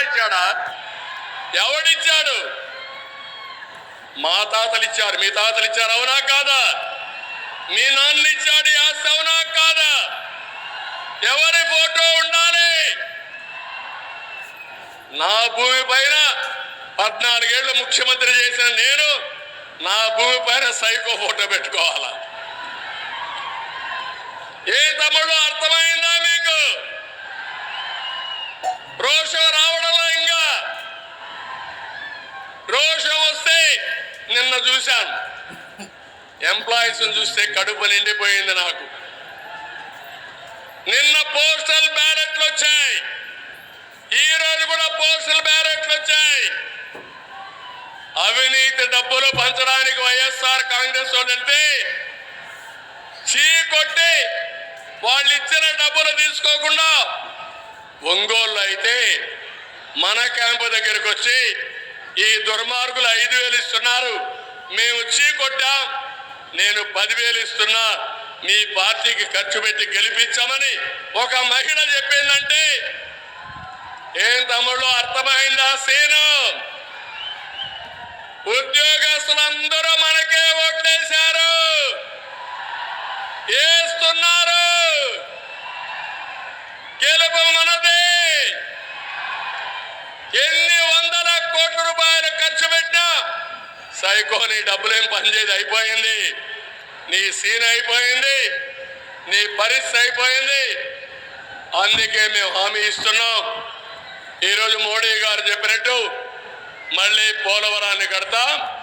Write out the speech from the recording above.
ఇచ్చాడా? ఎవడిచ్చాడు? మా తాతలు ఇచ్చారు మీ తాతలు ఇచ్చారు అవునా కాదా? మీ నాన్న ఇచ్చాడు ఆస్తి అవునా కాదా? ఎవరి ఫోటో ఉండాలి? నా భూమి పైన పద్నాలుగేళ్ళు ముఖ్యమంత్రి చేసిన నేను నా భూమి పైన సైకో ఫోటో పెట్టుకోవాలా? ఏ తమ్ముడు అర్థమైందా మీకు? రోషన్ చూశాను. ఎంప్లాయీస్ చూస్తే కడుపు నిండిపోయింది నాకు. నిన్న పోస్టల్ బ్యాలెట్లు వచ్చాయి. ఈ రోజు కూడా పోస్టల్ బ్యాలెట్లు వచ్చాయి. అవినీతి డబ్బులు పంచడానికి వైఎస్ఆర్ కాంగ్రెస్ వాళ్ళు వెళ్తే చీ కొట్టి వాళ్ళు ఇచ్చిన డబ్బులు తీసుకోకుండా ఒంగోలు అయితే మన క్యాంపు దగ్గరకు వచ్చి ఈ దుర్మార్గులు ఐదు వేలు ఇస్తున్నారు. మేము చీ కొట్టాం నేను పదివేలు ఇస్తున్నా మీ పార్టీకి ఖర్చు పెట్టి గెలిపించామని ఒక మహిళ చెప్పిందంటే ఏం తమ్ముళ్ళు అర్థమైందా సేను? ఉద్యోగస్తులందరూ మనకే ఓట్లేశారు. వేస్తున్నారు గెలుపు మనదే. ఎన్ని సైకో నీ డబ్బులేం పనిచేది అయిపోయింది. నీ సీన్ అయిపోయింది. నీ పరిస్థితి అయిపోయింది. అందుకే మేము హామీ ఇస్తున్నాం. ఈరోజు మోడీ గారు చెప్పినట్టు మళ్ళీ పోలవరాన్ని కడతాం.